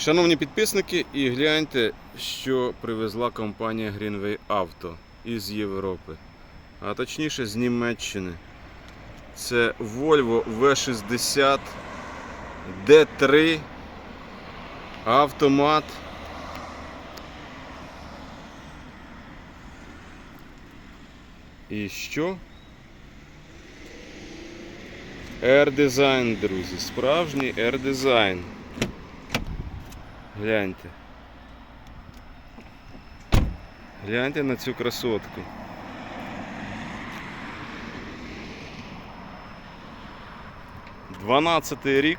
Шановні підписники, і гляньте, що привезла компанія Greenway Auto із Європи, а точніше з Німеччини. Це Volvo V60 D3 автомат. І що? R-Design, друзі, справжній R-Design. Гляньте. Гляньте на цю красотку. Дванадцятий рік.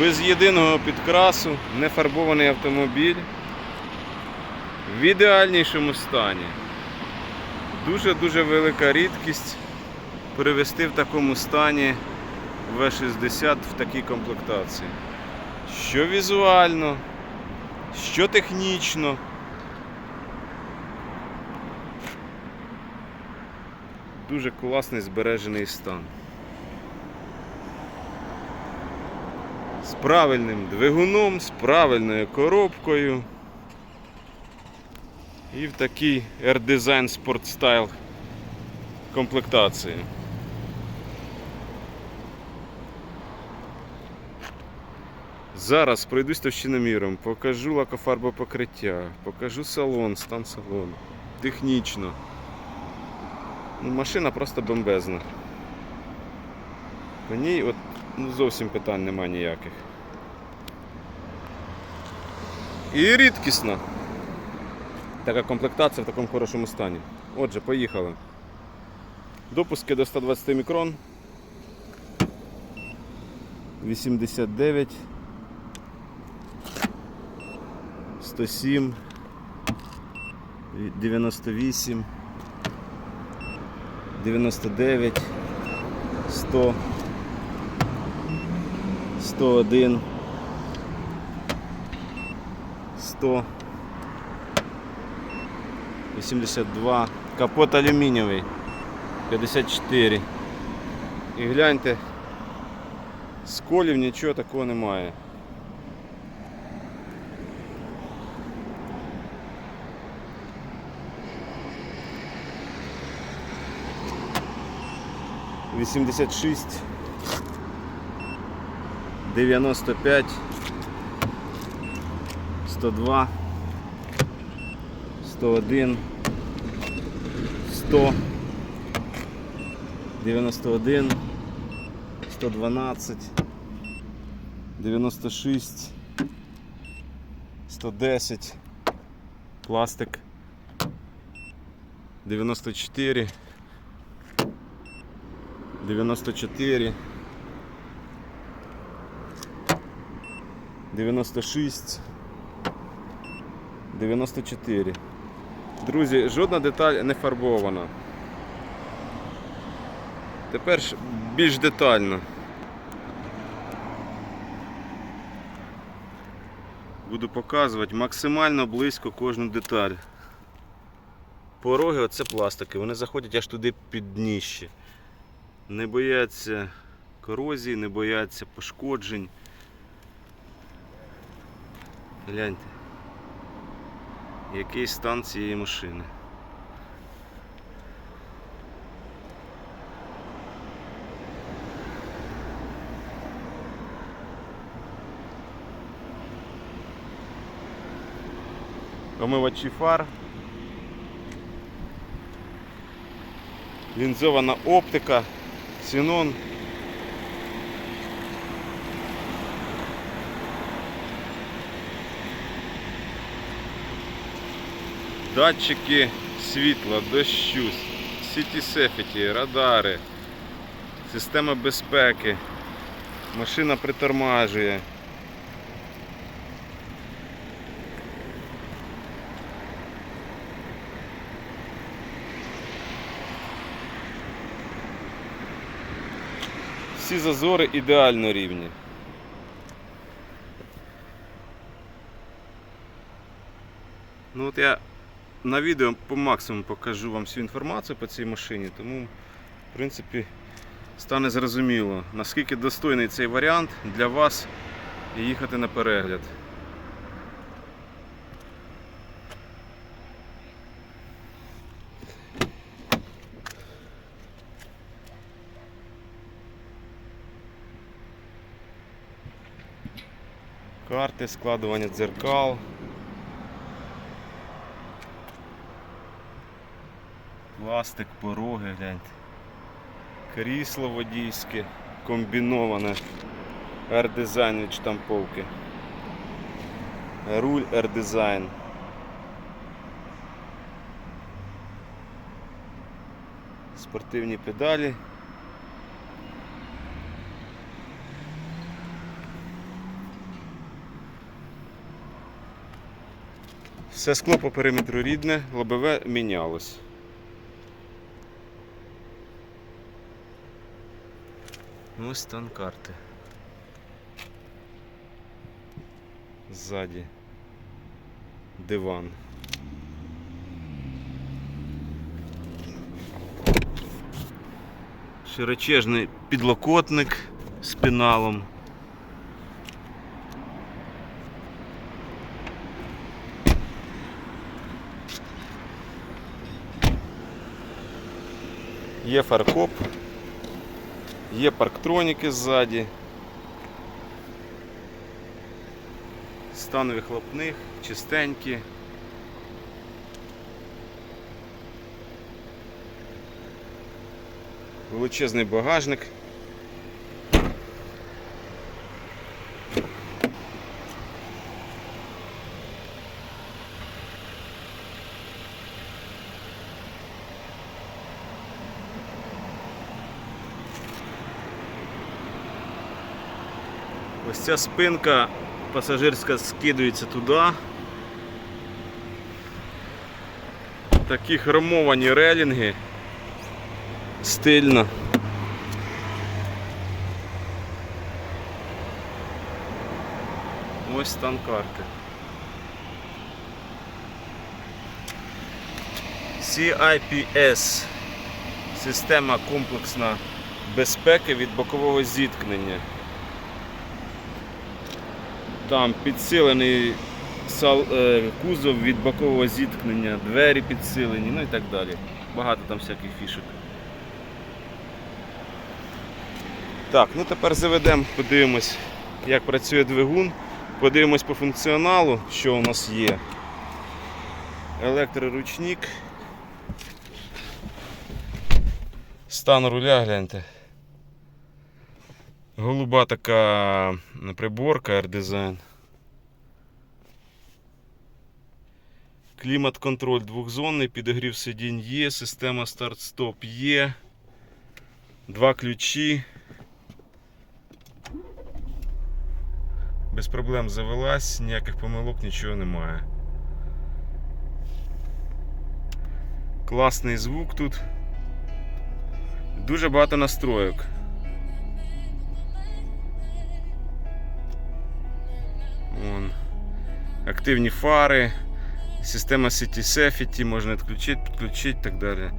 Без єдиного підкрасу, нефарбований автомобіль. В ідеальнішому стані. Дуже-дуже велика рідкість привезти в такому стані В60 в такій комплектації. Що візуально, що технічно. Дуже класний збережений стан. З правильним двигуном, з правильною коробкою. І в такій R-Design Sport Style комплектації. Зараз пройдусь товщиноміром, покажу лакофарбопокриття, покажу салон, стан салону. Технічно. Ну, машина просто бомбезна. По ній от, ну, зовсім питань немає ніяких. І рідкісна. Така комплектація в такому хорошому стані. Отже, поїхали. Допуски до 120 мікрон. 89. 107. 98. 99. 100. 101. 100. 82. Капот алюмінієвий. 54. І гляньте, сколів нічого такого немає. 86 95 102 101 100 91 112 96 110 пластик 94 94 96 94 Друзі, жодна деталь не фарбована. Тепер більш детально. Буду показувати максимально близько кожну деталь. Пороги оце пластики, вони заходять аж туди під дніще не бояться корозії, не бояться пошкоджень. Гляньте, який стан цієї машини. Омивачі фар. Лінзована оптика. Синон. Датчики світла, дощу, сіті сефіті, радари, система безпеки, машина притормажує. Всі зазори ідеально рівні. Ну от я на відео по максимуму покажу вам всю інформацію по цій машині, тому в принципі стане зрозуміло, наскільки достойний цей варіант для вас їхати на перегляд. Карти, складування дзеркал. Пластик, пороги, гляньте. Крісло водійське, комбіноване. R-дизайн від штамповки. Руль R-дизайн. Спортивні педалі. Все скло по периметру рідне, лобове мінялось. Ось стан карти. Ззаді. Диван. Широчезний підлокотник з пеналом. Є фаркоп. Є парктроніки ззаді. Стан вихлопних, чистенькі. Величезний багажник. Ця спинка пасажирська скидується туди. Такі хромовані релінги. Стильно. Ось стан карти. CIPS система комплексна безпеки від бокового зіткнення. Там підсилений е, кузов від бокового зіткнення, двері підсилені, ну і так далі. Багато там всяких фішок. Так, ну тепер заведемо, подивимось, як працює двигун, подивимось по функціоналу, що у нас є. Електроручник. Стан руля, гляньте. Голуба така приборка R-Design. Клімат-контроль двохзонний, підогрів сидінь є, система старт-стоп є. Два ключі. Без проблем завелась, ніяких помилок, нічого немає. Класний звук тут. Дуже багато настроєк. Вон. Активні фари, система City Safety, можна відключити, підключити і так далі.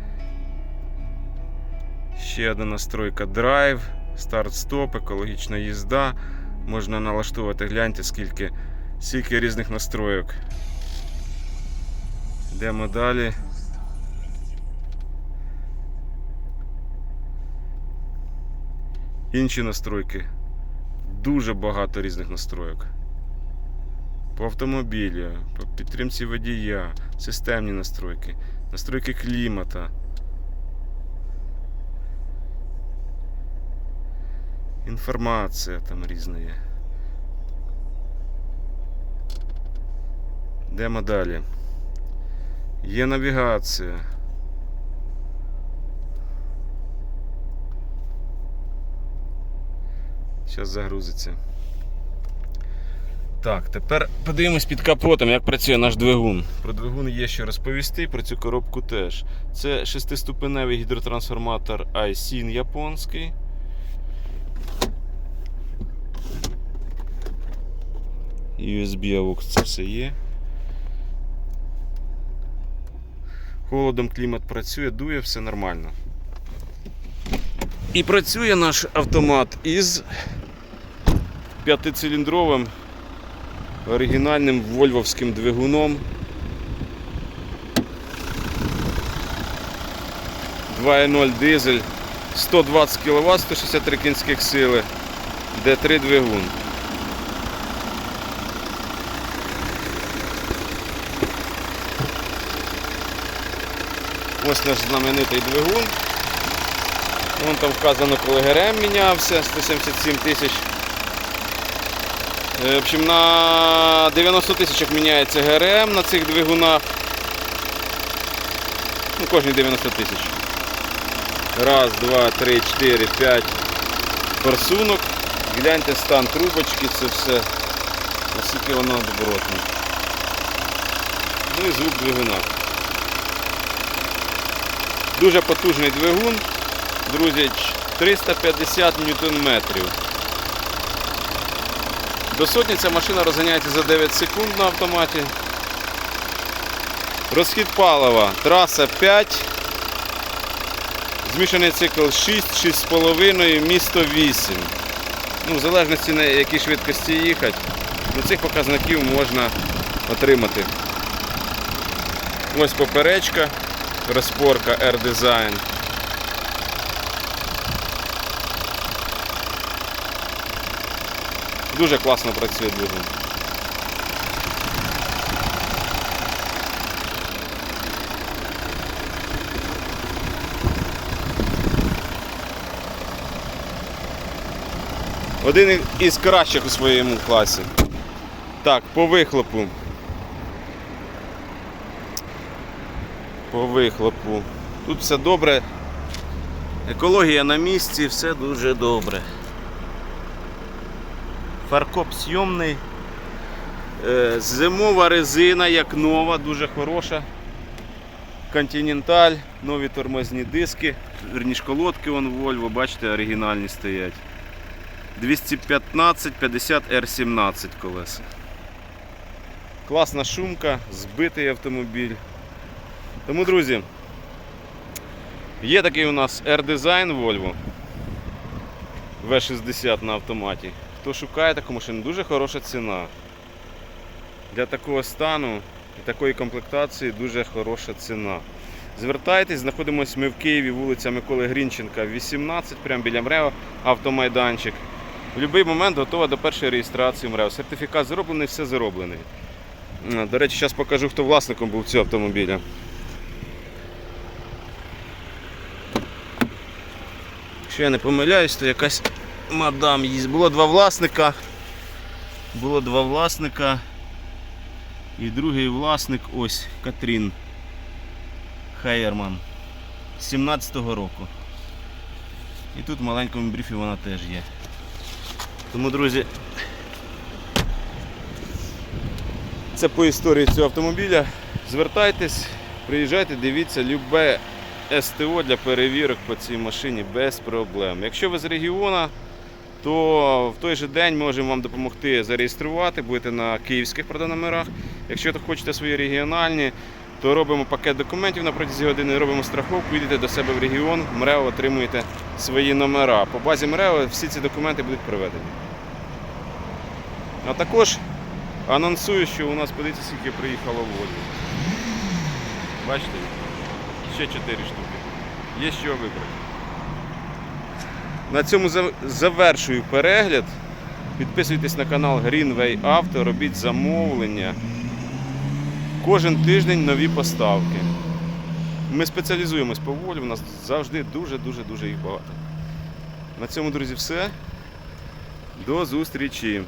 Ще одна настройка драйв, старт-стоп, екологічна їзда. Можна налаштувати, гляньте, скільки, скільки різних настроєк. Йдемо далі. Інші настройки. Дуже багато різних настроєк. По автомобілю, по підтримці водія, системні настройки, настройки клімата. Інформація там різна є. Йдемо далі. Є навігація. Зараз загрузиться. Так, тепер подивимось під капотом, як працює наш двигун. Про двигун є що розповісти, про цю коробку теж. Це шестиступеневий гідротрансформатор iSyn японський. USB AUX це все є. Холодом клімат працює, дує, все нормально. І працює наш автомат із п'ятициліндровим оригінальним вольвовським двигуном. 2.0 дизель, 120 кВт, 163 кінських сили, D3 двигун. Ось наш знаменитий двигун. Вон там вказано, коли ГРМ мінявся, 177 тисяч. Е, В общем, на 90 тисячах міняється ГРМ на цих двигунах. Ну, кожні 90 тисяч. Раз, два, три, чотири, п'ять форсунок. Гляньте стан трубочки, це все. Наскільки воно добротне. Ну і звук двигуна. Дуже потужний двигун. Друзі, 350 ньютон метрів. До сотні ця машина розганяється за 9 секунд на автоматі. Розхід палива. Траса 5. Змішаний цикл 6, 6,5, місто 8. Ну, в залежності на якій швидкості їхати, до цих показників можна отримати. Ось поперечка, розпорка R-Design. Дуже класно працює двигун. Один із кращих у своєму класі. Так, по вихлопу. По вихлопу. Тут все добре. Екологія на місці, все дуже добре. Фаркоп зйомний. Е, Зимова резина, як нова, дуже хороша. Континенталь, нові тормозні диски, верніш колодки вон Volvo, бачите, оригінальні стоять. 215 50 R17 колеса. Класна шумка, збитий автомобіль. Тому, друзі, є такий у нас R-Design Volvo V60 на автоматі. Хто шукає таку машину, дуже хороша ціна. Для такого стану і такої комплектації дуже хороша ціна. Звертайтесь, знаходимося ми в Києві, вулиця Миколи Грінченка, 18, прямо біля МРЕО, автомайданчик. В будь-який момент готова до першої реєстрації МРЕО. Сертифікат зроблений, все зроблений. До речі, зараз покажу, хто власником був цього автомобіля. Якщо я не помиляюсь, то якась мадам їсть. Було два власника. Було два власника. І другий власник ось Катрін Хейерман 17-го року. І тут в маленькому бріфі вона теж є. Тому, друзі, це по історії цього автомобіля. Звертайтесь, приїжджайте, дивіться, любе СТО для перевірок по цій машині без проблем. Якщо ви з регіону, то в той же день можемо вам допомогти зареєструвати, будете на київських продономерах. Якщо хочете свої регіональні, то робимо пакет документів на протязі години, робимо страховку, їдете до себе в регіон, в МРЕО отримуєте свої номера. По базі МРЕО всі ці документи будуть проведені. А також анонсую, що у нас подивіться, скільки приїхало Volvo. Бачите? Ще 4 штуки. Є що вибрати. На цьому завершую перегляд. Підписуйтесь на канал Greenway Auto, робіть замовлення. Кожен тиждень нові поставки. Ми спеціалізуємось по волі, у нас завжди дуже-дуже дуже їх багато. На цьому, друзі, все. До зустрічі!